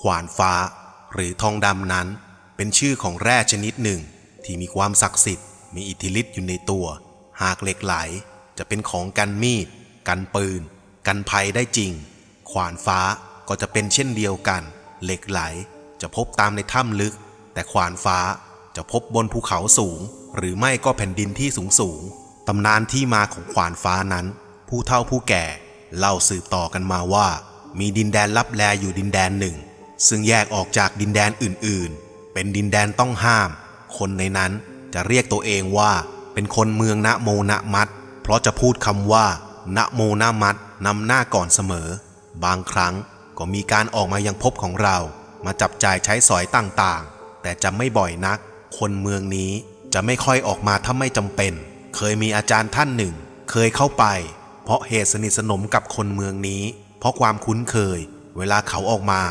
ขวานฟ้า หรือทองดำนั้น เป็นชื่อของแร่ชนิดหนึ่ง ที่มีความศักดิ์สิทธิ์ มีอิทธิฤทธิ์อยู่ในตัว หากเหล็กไหลจะเป็นของกันมีด กันปืน กันภัยได้จริง ขวานฟ้าก็จะเป็นเช่นเดียวกัน เหล็กไหลจะพบตามในถ้ำลึก แต่ขวานฟ้าจะพบบนภูเขาสูง หรือไม่ก็แผ่นดินที่สูงสูงตำนานที่มาของขวานฟ้านั้น ผู้เฒ่าผู้แก่เล่าสืบต่อกันมาว่า มีดินแดนลับแลอยู่ดินแดนหนึ่ง ซึ่งแยกออกจากดินแดนอื่นๆ เป็นดินแดนต้องห้าม คนในนั้นจะเรียกตัวเองว่า เป็นคนเมืองนะโมนะมัดเพราะจะพูดคำว่านะโมนะมัดนำหน้าก่อนเสมอ บางครั้งก็มีการออกมายังพบของเรา มาจับจ่ายใช้สอยต่างๆ แต่จะไม่บ่อยนัก คนเมืองนี้จะไม่ค่อยออกมาถ้าไม่จำเป็น เคยมีอาจารย์ท่านหนึ่ง เคยเข้าไป เพราะเหตุสนิทสนมกับคนเมืองนี้ เพราะความคุ้นเคย เวลาเขาออกมา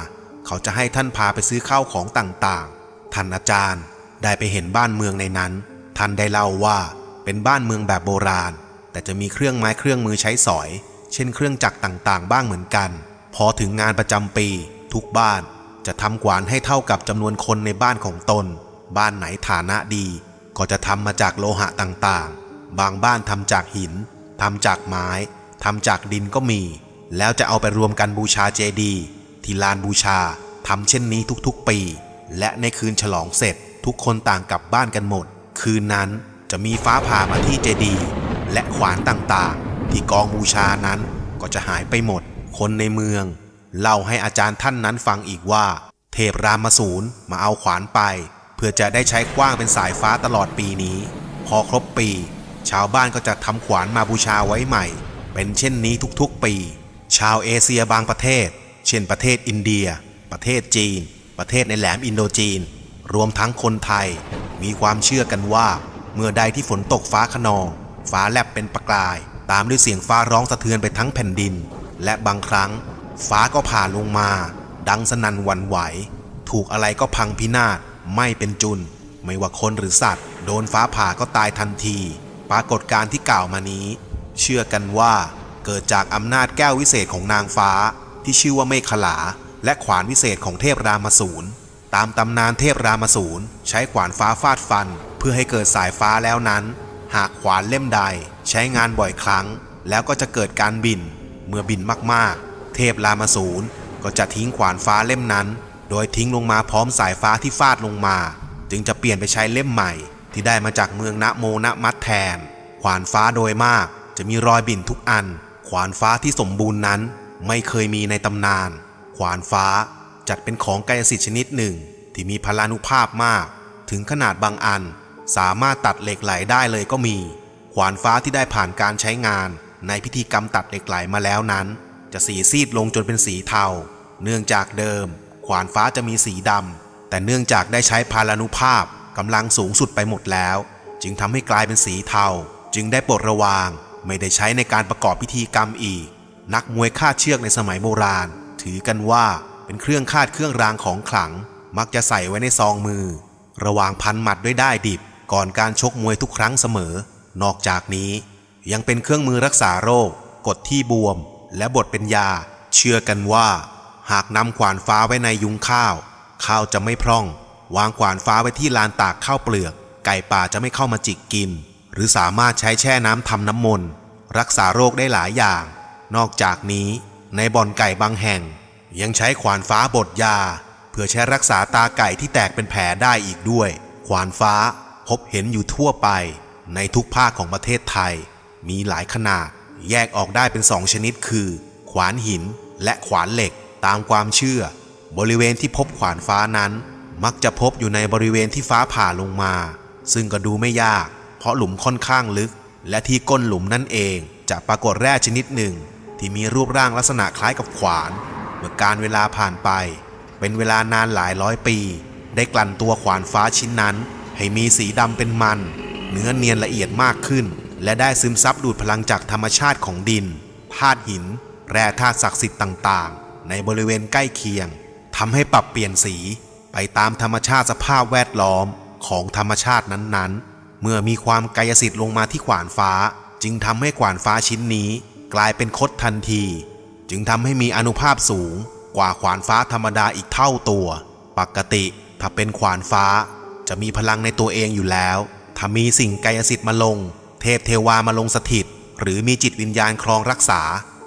เขาจะให้ท่านพาไปซื้อข้าวของต่างๆ ท่านอาจารย์ได้ไปเห็นบ้านเมืองในนั้น ท่านได้เล่าว่าเป็นบ้านเมืองแบบโบราณ แต่จะมีเครื่องไม้เครื่องมือใช้สอย เช่นเครื่องจักรต่างๆ บ้างเหมือนกัน พอถึงงานประจำปี ทุกบ้านจะทำกวานให้เท่ากับจำนวนคนในบ้านของตน บ้านไหนฐานะดี ก็จะทำมาจากโลหะต่างๆ บางบ้านทำจากหินทำจากไม้ทำจากดินก็มี แล้วจะเอาไปรวมกันบูชาเจดีย์ ที่ลานบูชาทำเช่นนี้ทุกๆปี และในคืนฉลองเสร็จ ทุกคนต่างกลับบ้านกันหมด คืนนั้นจะมีฟ้าผ่ามาที่เจดีย์และขวานต่างๆ ที่กองบูชานั้นก็จะหายไปหมด คนในเมือง เล่าให้อาจารย์ท่านนั้นฟังอีกว่า เทพรามสูรมาเอาขวานไป เพื่อจะได้ใช้กว้างเป็นสายฟ้าตลอดปีนี้ พอครบปี ชาวบ้านก็จะทำขวานมาบูชาไว้ใหม่ เป็นเช่นนี้ทุกๆปี ชาวเอเชียบางประเทศ เช่นประเทศอินเดีย ประเทศจีน ประเทศในแหลมอินโดจีน รวมทั้งคนไทย มีความเชื่อกันว่า เมื่อใดที่ฝนตกฟ้าขนอง ฟ้าแลบเป็นประกาย ตามด้วยเสียงฟ้าร้องสะเทือนไปทั้งแผ่นดิน และบางครั้ง ฟ้าก็ผ่าลงมา ดังสนั่นหวันไหว ถูกอะไรก็พังพินาศไม่เป็นจุน ไม่ว่าคนหรือสัตว์ โดนฟ้าผ่าก็ตายทันที ปรากฏการณ์ที่กล่าวมานี้ เชื่อกันว่าเกิดจากอำนาจแก้ววิเศษของนางฟ้า ที่ชื่อว่าเมฆลา และขวานวิเศษของเทพรามสูรตามตำนานเทพรามสูรใช้ขวานฟ้าฟาดฟัน เพื่อให้เกิดสายฟ้าแล้วนั้น หากขวานเล่มใดใช้งานบ่อยครั้ง แล้วก็จะเกิดการบิน เมื่อบินมากๆ เทพรามสูรก็จะทิ้งขวานฟ้าเล่มนั้น โดยทิ้งลงมาพร้อมสายฟ้าที่ฟาดลงมา จึงจะเปลี่ยนไปใช้เล่มใหม่ ที่ได้มาจากเมืองนะโมนะมัดแทน ขวานฟ้าโดยมากจะมีรอยบินทุกอัน ขวานฟ้าที่สมบูรณ์นั้น ไม่เคยมีในตำนาน ขวานฟ้าจัดเป็นของกายสิทธิ์ชนิดหนึ่ง ที่มีพลานุภาพมาก ถึงขนาดบางอัน สามารถตัดเหล็กไหลได้เลยก็มี ขวานฟ้าที่ได้ผ่านการใช้งานในพิธีกรรมตัดเหล็กไหลมาแล้วนั้น จะสีซีดลงจนเป็นสีเทา เนื่องจากเดิม ขวานฟ้าจะมีสีดำแต่เนื่องจากได้ใช้พารานุภาพกำลังสูงสุดไปหมดแล้ว จึงทำให้กลายเป็นสีเทา จึงได้ปรดระวางไม่ได้ใช้ในการประกอบพิธีกรรมอีก นักมวยคาดเชือกในสมัยโบราณ ถือกันว่าเป็นเครื่องคาดเครื่องรางของขลัง มักจะใส่ไว้ในซองมือ ระหว่างพันหมัดด้วยได้ดิบ ก่อนการชกมวยทุกครั้งเสมอ นอกจากนี้ ยังเป็นเครื่องมือรักษาโรค กดที่บวม และบดเป็นยา เชื่อกันว่า หากนำขวานฟ้าไว้ในยุงข้าว ข้าวจะไม่พร่อง วางขวานฟ้าไว้ที่ลานตากข้าวเปลือก ไก่ป่าจะไม่เข้ามาจิกกิน หรือสามารถใช้แช่น้ำทำน้ำมนต์รักษาโรคได้หลายอย่าง นอกจากนี้ในบ่อนไก่บางแห่ง ยังใช้ขวานฟ้าบดยา เพื่อใช้รักษาตาไก่ที่แตกเป็นแผลได้อีกด้วย ขวานฟ้าพบเห็นอยู่ทั่วไป ในทุกภาคของประเทศไทย มีหลายขนาด แยกออกได้เป็นสองชนิดคือ ขวานหินและขวานเหล็กตามความเชื่อ บริเวณที่พบขวานฟ้านั้น มักจะพบอยู่ในบริเวณที่ฟ้าผ่าลงมา ซึ่งก็ดูไม่ยาก เพราะหลุมค่อนข้างลึก และที่ก้นหลุมนั่นเองจะปรากฏแร่ชนิดหนึ่ง ที่มีรูปร่างลักษณะคล้ายกับขวาน เมื่อการเวลาผ่านไป เป็นเวลานานหลายร้อยปี ได้กลั่นตัวขวานฟ้าชิ้นนั้น ให้มีสีดำเป็นมัน เนื้อเนียนละเอียดมากขึ้น และได้ซึมซับดูดพลังจากธรรมชาติของดินธาตุหิน แร่ธาตุศักดิ์สิทธิ์ต่างๆ ในบริเวณใกล้เคียงทำให้ปรับเปลี่ยนสีไปตามธรรมชาติสภาพแวดล้อมของธรรมชาตินั้นๆ เมื่อมีความกายสิทธิ์ลงมาที่ขวานฟ้า จึงทำให้ขวานฟ้าชิ้นนี้ กลายเป็นคดทันที จึงทำให้มีอนุภาพสูงกว่าขวานฟ้าธรรมดาอีกเท่าตัว ปกติถ้าเป็นขวานฟ้า จะมีพลังในตัวเองอยู่แล้ว ถ้ามีสิ่งกายสิทธิ์มาลง เทพเทวามาลงสถิต หรือมีจิตวิญญาณครองรักษา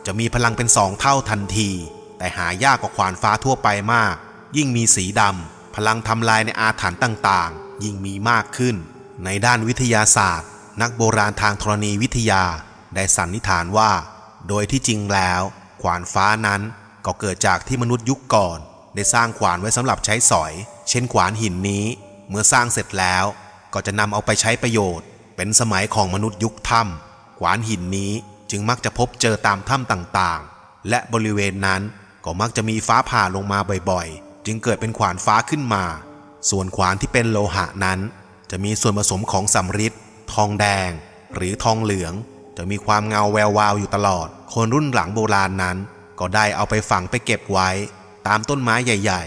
จะมีพลังเป็นสองเท่าทันที แต่หายากกว่าขวานฟ้าทั่วไปมาก ยิ่งมีสีดำพลังทำลายในอาถรรพ์ต่างๆ ยิ่งมีมากขึ้น ในด้านวิทยาศาสตร์ นักโบราณทางธรณีวิทยา ได้สันนิษฐานว่า โดยที่จริงแล้ว ขวานฟ้านั้นก็เกิดจากที่มนุษย์ยุคก่อน ได้สร้างขวานไว้สำหรับใช้สอย เช่นขวานหินนี้ เมื่อสร้างเสร็จแล้วก็จะนำเอาไปใช้ประโยชน์ เป็นสมัยของมนุษย์ยุคถ้ำขวานหินนี้จึงมักจะพบเจอตามถ้ำต่างๆ และบริเวณนั้นก็มักจะมีฟ้าผ่าลงมาบ่อยๆ จึงเกิดเป็นขวานฟ้าขึ้นมา ส่วนขวานที่เป็นโลหะนั้น จะมีส่วนผสมของสำริดทองแดง หรือทองเหลือง จะมีความเงาแวววาวอยู่ตลอด คนรุ่นหลังโบราณนั้น ก็ได้เอาไปฝังไปเก็บไว้ ตามต้นไม้ใหญ่